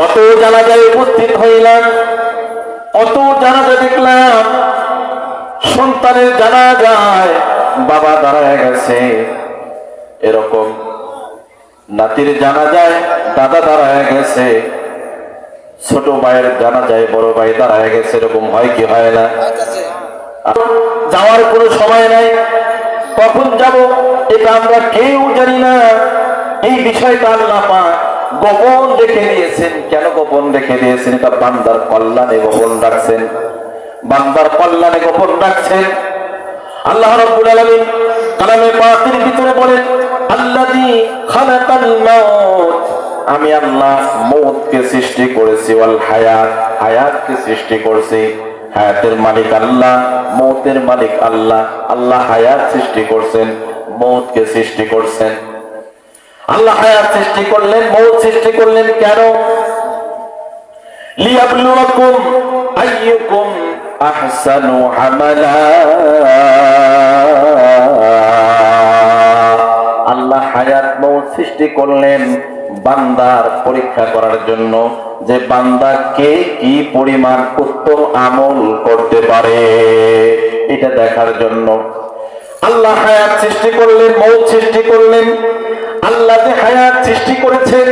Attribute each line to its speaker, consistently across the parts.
Speaker 1: কত জানাজায় উপস্থিত হইলাম অত জানাজা দেখলাম, সন্তানের জানা যায় বাবা দাঁড়ায় গেছে। এরকম নাতির জানা যায় দাদা দাঁড়ায় গেছে, ছোট ভাইয়ের জানা যায় বড় ভাই দাঁড়ায় গেছে, এরকম হয় কি হয় না? যাওয়ার কোনো সময় নাই, কখন যাব, এটা আমরা কেউ জানি না। এই বিষয়টা আল্লাহ পাক গোপন রেখে দিয়েছেন কেন গোপন রেখে দিয়েছেন এটা বান্দার কল্যাণে গোপন রাখছেন। বান্দার কল্যাণে গোপন রাখছেন। আল্লাহ রাব্বুল আলামিন কালামে পাকের ভিতরে বলেন, আল্লাযী খালাকাল মাউত। আমি আল্লাহ মৌতকে সৃষ্টি করেছি, ওয়াল হায়াত, হায়াতকে সৃষ্টি করেছি। হায়াতের মালিক আল্লাহ মৌতের মালিক আল্লাহ। আল্লাহ হায়াত সৃষ্টি করছেন মৌতকে সৃষ্টি করছেন। আল্লাহ হায়াত সৃষ্টি করলেন, মৌত সৃষ্টি করলেন কেন? লিয়াবলুয়াকুম আইয়ুকুম আহসানু আমালা। আল্লাহ হায়াত মৌত সৃষ্টি করলেন বান্দার পরীক্ষা করার জন্য। যে বান্দা কে কি পরিমাণ উত্তম আমল করতে পারে, এটা দেখার জন্য। আল্লাহ হায়াত সৃষ্টি করলেন, মৌত সৃষ্টি করলেন। আল্লাহ যে হায়াত সৃষ্টি করেছেন,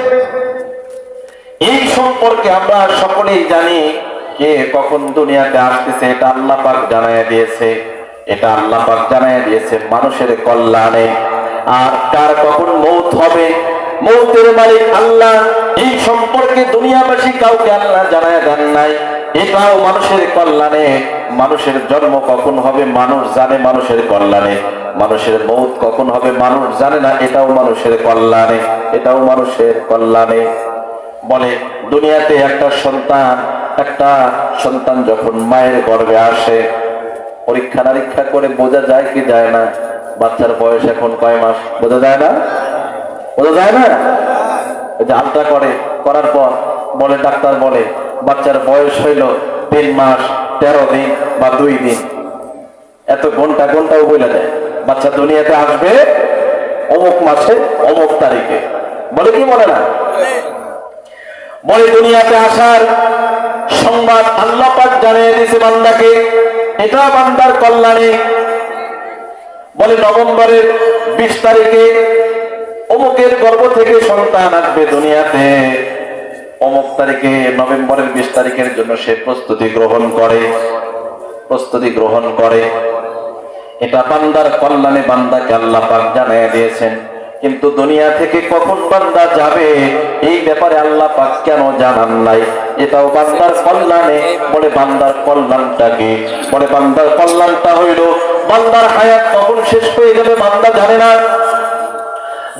Speaker 1: এই সম্পর্কে আমরা সকলেই জানি কে কখন দুনিয়াতে আসতেছে, এটা আল্লাহ পাক জানাইয়া দিয়েছে। এটা আল্লাহ পাক জানাইয়া দিয়েছে মানুষের কল্যাণে। আর কার কখন মৌত হবে, মৌতের মালিক আল্লাহ। এই সম্পর্কে দুনিয়াবাসী কাউকে আল্লাহ জানায় দেন নাই। এটাও মানুষের কল্যাণে। মানুষের জন্ম কখন হবে, মানুষ জানে মানুষের কল্যাণে। মানুষের মৌত কখন হবে মানুষ জানে না, এটাও মানুষের কল্যাণে, এটাও মানুষের কল্যাণে। বলে, দুনিয়াতে একটা সন্তান একটা সন্তান যখন মায়ের গর্ভে আসে, পরীক্ষা নিরীক্ষা করে বোঝা যায় কি যায় না, বাচ্চার বয়স এখন কয় মাস? বোঝা যায় না? বোঝা যায় না? যে আলট্রা করে, করার পর বলে, ডাক্তার বলে, বাচ্চার বয়স হইল তিন মাস, তেরো দিন বা দুই দিন। এত ঘণ্টা, ঘন্টাও বলে দেয়। বাচ্চা দুনিয়াতে আসবে অমুক মাসে, অমুক তারিখে। বলে কি বলে না? বলে দুনিয়াতে আসার সংবাদ আল্লাহ পাক জানিয়ে দিয়েছে বান্দাকে এটা বান্দার কল্যাণে। বলে নভেম্বরের বিশ তারিখে অমুকের গর্ভ থেকে সন্তান আসবে দুনিয়াতে। অমুক তারিখে নভেম্বরের বিশ তারিখের জন্য সে প্রস্তুতি গ্রহণ করে, প্রস্তুতি গ্রহণ করে। এটা বান্দার কল্যাণে বান্দাকে আল্লাহ পাক জানিয়ে দিয়েছেন। কিন্তু দুনিয়া থেকে কখন বান্দা যাবে, এই ব্যাপারে আল্লাহ পাক কেন জানান নাই? এটাও বান্দার কল্যাণে বলে বান্দার কল্যাণটা কি বলে বান্দার কল্যাণটা হইল, বান্দার হায়াত কখন শেষ হয়ে যাবে বান্দা জানে না।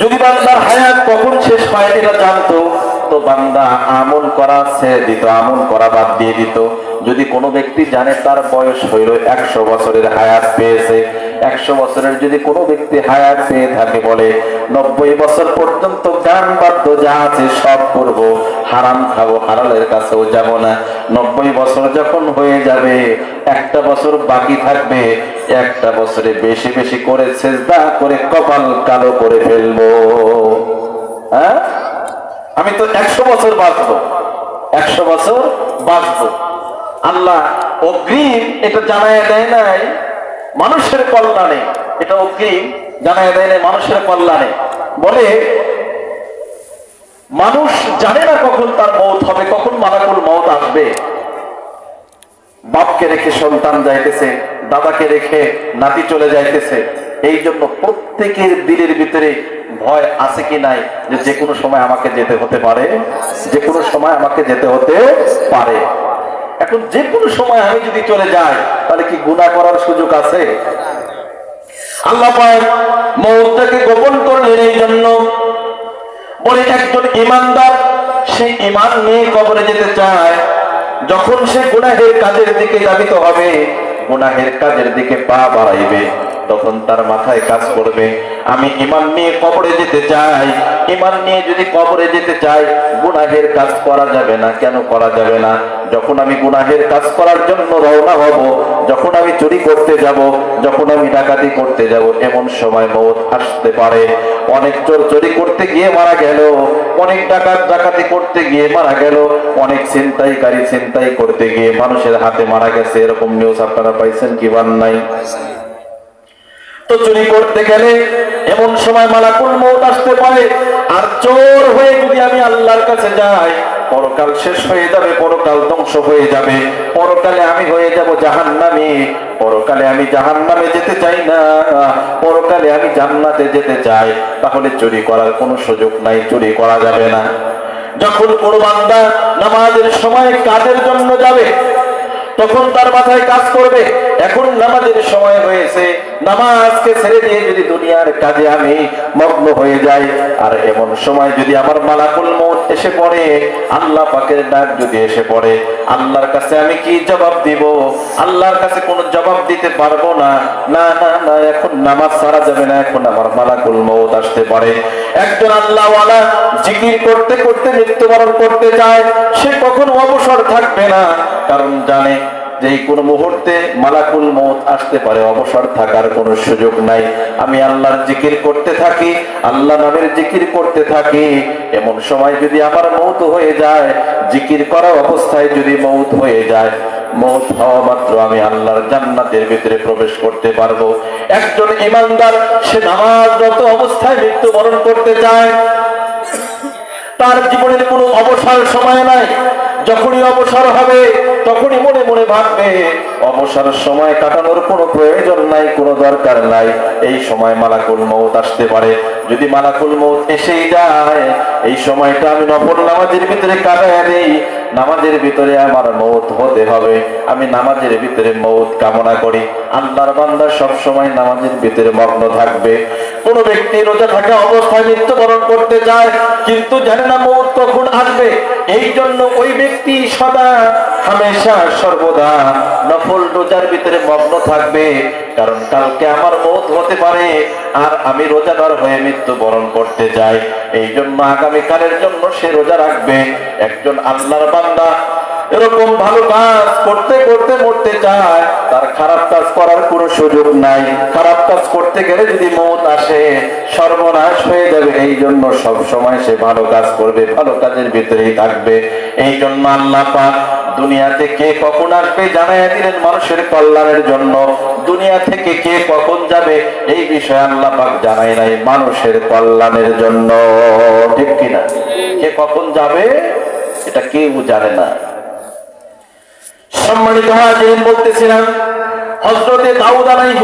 Speaker 1: যদি বান্দার হায়াত কখন শেষ হয়, এটা জানতো। তো বান্দা আমল করা ছেড়ে দিত, আমল করা বাদ দিয়ে দিত। যদি কোনো ব্যক্তি জানে তার বয়স হইল একশো বছরের হায়াত পেয়েছে, একশো বছরের যদি কোনো ব্যক্তি হায়াত পেয়ে থাকে বলে, নব্বই বছর পর্যন্ত গান বাদ্য যা আছে সব করব, হারাম খাব, হারালের কাছেও যাব না। নব্বই বছর যখন হয়ে যাবে, একটা বছর বাকি থাকবে, একটা বছরে বেশি বেশি করে সেজদা করে কপাল কালো করে ফেলব। হ্যাঁ? আমি তো একশো বছর বাঁচবো। একশো বছর বাঁচবো। আল্লাহ অগ্রিম এটা জানায় দেয় নাই, মানুষের কল্যাণে। এটা অগ্রিম জানায় দেয় নাই, মানুষের কল্যাণে। বলে, মানুষ জানে না কখন তার মৌত হবে, কখন মালাকুল মৌত আসবে। বাপকে রেখে সন্তান যাইতেছে, দাদাকে রেখে নাতি চলে যাইতেছে। এই জন্য প্রত্যেকের দিলের ভিতরে ভয় আছে কি নাই যে কোনো সময় আমাকে যেতে হতে পারে, যে কোনো সময় আমাকে যেতে হতে পারে। এখন যে কোনো সময় আমি যদি চলে যাই, তাহলে কি গুণা করার সুযোগ আছে? আল্লাহ মৌতটাকে গোপন করলেন এই জন্য। বলে, একজন ইমানদার সে ইমান নিয়ে কবরে যেতে চায়, যখন সে গুনাহের কাজের দিকে দাবিত হবে, গুনাহের কাজের দিকে পা বাড়াইবে। তখন তার মাথায় কাজ করবে। আমি ইমান নিয়ে কবরে যেতে চাই। ইমান নিয়ে যদি কবরে যেতে চাই, গুনাহের কাজ করা যাবে না। কেন করা যাবে না? যখন আমি গুনাহের কাজ করার জন্য রওনা হব, যখন আমি চুরি করতে যাব, যখন আমি ডাকাতি করতে যাব, এমন সময় মৌত আসতে পারে। অনেক চোর চুরি করতে গিয়ে মারা গেল। অনেক ডাকাত ডাকাতি করতে গিয়ে মারা গেল। অনেক ছিনতাইকারী ছিনতাই করতে গিয়ে মানুষের হাতে মারা গেছে। এরকম নিউজ আপনারা পাইছেন কি বান নাই? তো চুরি করতে গেলে এমন সময় মালাকুল মৌত আসতে পারে। আর চোর হয়ে যদি আমি আল্লাহর কাছে যাই, পরকাল শেষ হয়ে যাবে, পরকাল ধ্বংস হয়ে যাবে। পরকালে আমি হয়ে যাব জাহান্নামে। পরকালে আমি জাহান্নামে যেতে চাই না। পরকালে আমি জান্নাতে যেতে চাই। তাহলে চুরি করার কোনো সুযোগ নাই, চুরি করা যাবে না। যখন কোনো বান্দা নামাজের সময় কাজের জন্য যাবে, তখন তার মাথায় কাজ করবে। এখন নামাজের সময় হয়েছে, নামাজকে ছেড়ে দিয়ে যদি দুনিয়ার কাজে আমি মগ্ন হয়ে যাই, আর এমন সময় যদি আমার মালাকুল মত এসে পড়ে, আল্লাহ পাকের ডাক যদি এসে পড়ে, আল্লাহর কাছে আমি কি জবাব দিব? আল্লাহর কাছে কোনো জবাব দিতে পারব না। না না না, এখন নামাজ ছাড়া যাবে না, এখন আমার মালাকুল মৌত আসতে পারে। একজন আল্লাহওয়ালা জিকির করতে করতে মৃত্যুবরণ করতে চায়, সে কখনো অবসর থাকবে না, কারণ জানে যে কোনো মুহূর্তে মালাকুল মৌত আসতে পারে, অবসর থাকার কোনো সুযোগ নাই। আমি আল্লাহর জিকির করতে থাকি, আল্লাহ নামের জিকির করতে থাকি। এমন সময় যদি আমার মৌত হয়ে যায়, জিকির করা অবস্থায় যদি মৌত হয়ে যায় মৌত হওয়া মাত্র আমি আল্লাহর জান্নাতের ভিতরে প্রবেশ করতে পারব। একজন ইমানদার, সে নামাজরত অবস্থায় মৃত্যুবরণ করতে চায়। তার জীবনের কোনো অবসর সময় নাই। যখনই অবসর হবে, তখনই মনে মনে ভাববে, অবসর সময় কাটানোর কোনো প্রয়োজন নাই, কোনো দরকার নাই। এই সময় মালাকুল মৌত আসতে পারে। যদি মালাকুল মৌত এসেই যায়, এই সময়টা আমি নফর নামাজের ভিতরে কাটায় দেই। নামাজের ভিতরে আমার মৌত হতে হবে। আমি নামাজের ভিতরে মৌত কামনা করি। আল্লাহর বান্দা সব সময় নামাজের ভিতরে মগ্ন থাকবে। কোন ব্যক্তি রোজা থাকা অবস্থায় মৃত্যুবরণ করতে চায় কিন্তু জানে না মৌত কখন আসবে। এই জন্য ওই ব্যক্তি সদা হামেশা সর্বদা নফল রোজার ভিতরে মগ্ন থাকবে। কারণ কালকে আমার মৌত হতে পারে, আর আমি রোজাদার হয়ে মৃত্যুবরণ করতে চাই এই জন্য আগামীকালের জন্য সে রোজা রাখবে। একজন আল্লাহর বান্দা। এরকম ভালো কাজ করতে করতে মরতে চায়, তার খারাপ কাজ করার কোনো সুযোগ নাই। খারাপ কাজ করতে গেলে যদি মত আসে, সর্বনাশ হয়ে যাবে। এই জন্য সব সময় সে ভালো কাজ করবে, ভালো কাজের ভিতরেই থাকবে। এই জন্য আল্লাহ পাক দুনিয়াতে কে কখন আসবে জানাই দিলেন মানুষের কল্যাণের জন্য। দুনিয়া থেকে কে কখন যাবে, এই বিষয়ে আল্লাহ পাক জানাই নাই মানুষের কল্যাণের জন্য। ঠিক কিনা? কে কখন যাবে? এটা কেউ জানে না। সম্মানিত হাজিরিন, বলতেছিলাম, হযরতে দাউদ আলাইহিস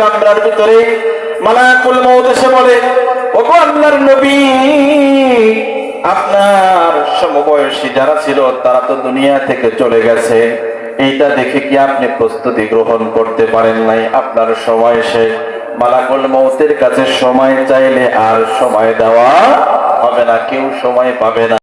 Speaker 1: কামরার ভিতরে মালাকুল মউত এসে বলে, ওগো আল্লাহর নবী, আপনার সমবয়সী যারা ছিল, তারা তো দুনিয়া থেকে চলে গেছে। এইটা দেখে কি আপনি প্রস্তুতি গ্রহণ করতে পারেন নাই? আপনার সময় শেষ। মালাকুল মউতের কাছে সময় চাইলে আর সময় দেওয়া হবে না, কেউ সময় পাবে না।